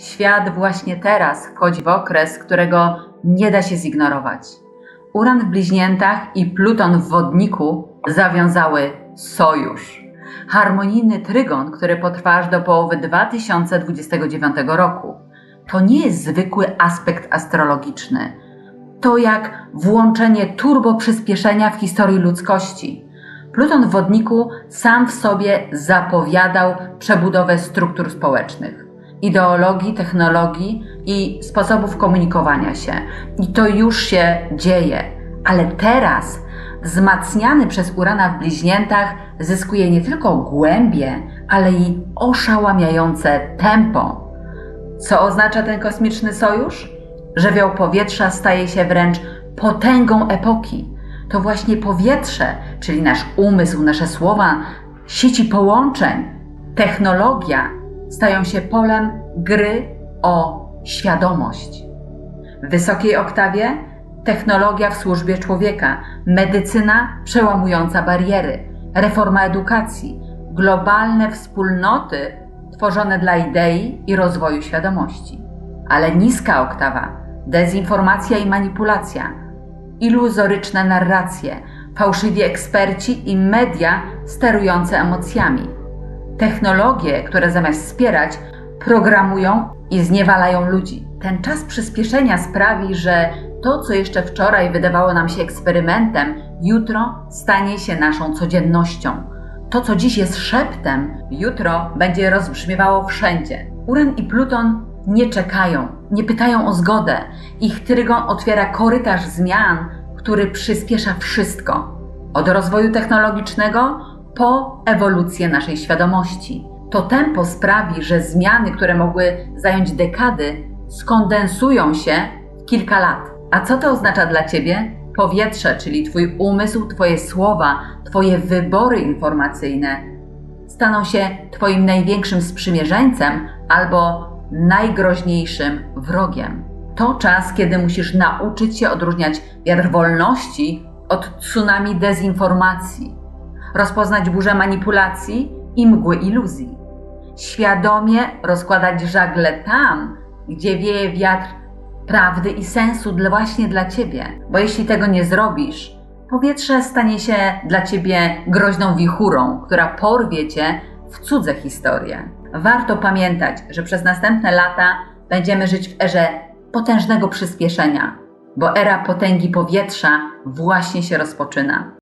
Świat właśnie teraz wchodzi w okres, którego nie da się zignorować. Uran w bliźniętach i Pluton w wodniku zawiązały sojusz. Harmonijny trygon, który potrwa aż do połowy 2029 roku. To nie jest zwykły aspekt astrologiczny. To jak włączenie turbo przyspieszenia w historii ludzkości. Pluton w wodniku sam w sobie zapowiadał przebudowę struktur społecznych, ideologii, technologii i sposobów komunikowania się. I to już się dzieje. Ale teraz, wzmacniany przez Urana w bliźniętach, zyskuje nie tylko głębie, ale i oszałamiające tempo. Co oznacza ten kosmiczny sojusz? Żywioł powietrza staje się wręcz potęgą epoki. To właśnie powietrze, czyli nasz umysł, nasze słowa, sieci połączeń, technologia stają się polem gry o świadomość. W wysokiej oktawie technologia w służbie człowieka, medycyna przełamująca bariery, reforma edukacji, globalne wspólnoty tworzone dla idei i rozwoju świadomości. Ale niska oktawa, dezinformacja i manipulacja, iluzoryczne narracje, fałszywi eksperci i media sterujące emocjami. Technologie, które zamiast wspierać, programują i zniewalają ludzi. Ten czas przyspieszenia sprawi, że to, co jeszcze wczoraj wydawało nam się eksperymentem, jutro stanie się naszą codziennością. To, co dziś jest szeptem, jutro będzie rozbrzmiewało wszędzie. Uran i Pluton nie czekają, nie pytają o zgodę. Ich trygon otwiera korytarz zmian, który przyspiesza wszystko. Od rozwoju technologicznego po ewolucję naszej świadomości. To tempo sprawi, że zmiany, które mogły zająć dekady, skondensują się w kilka lat. A co to oznacza dla Ciebie? Powietrze, czyli Twój umysł, Twoje słowa, Twoje wybory informacyjne staną się Twoim największym sprzymierzeńcem albo najgroźniejszym wrogiem. To czas, kiedy musisz nauczyć się odróżniać wiatr wolności od tsunami dezinformacji, rozpoznać burzę manipulacji i mgły iluzji. Świadomie rozkładać żagle tam, gdzie wieje wiatr prawdy i sensu dla, właśnie dla Ciebie. Bo jeśli tego nie zrobisz, powietrze stanie się dla Ciebie groźną wichurą, która porwie Cię w cudze historie. Warto pamiętać, że przez następne lata będziemy żyć w erze potężnego przyspieszenia, bo era potęgi powietrza właśnie się rozpoczyna.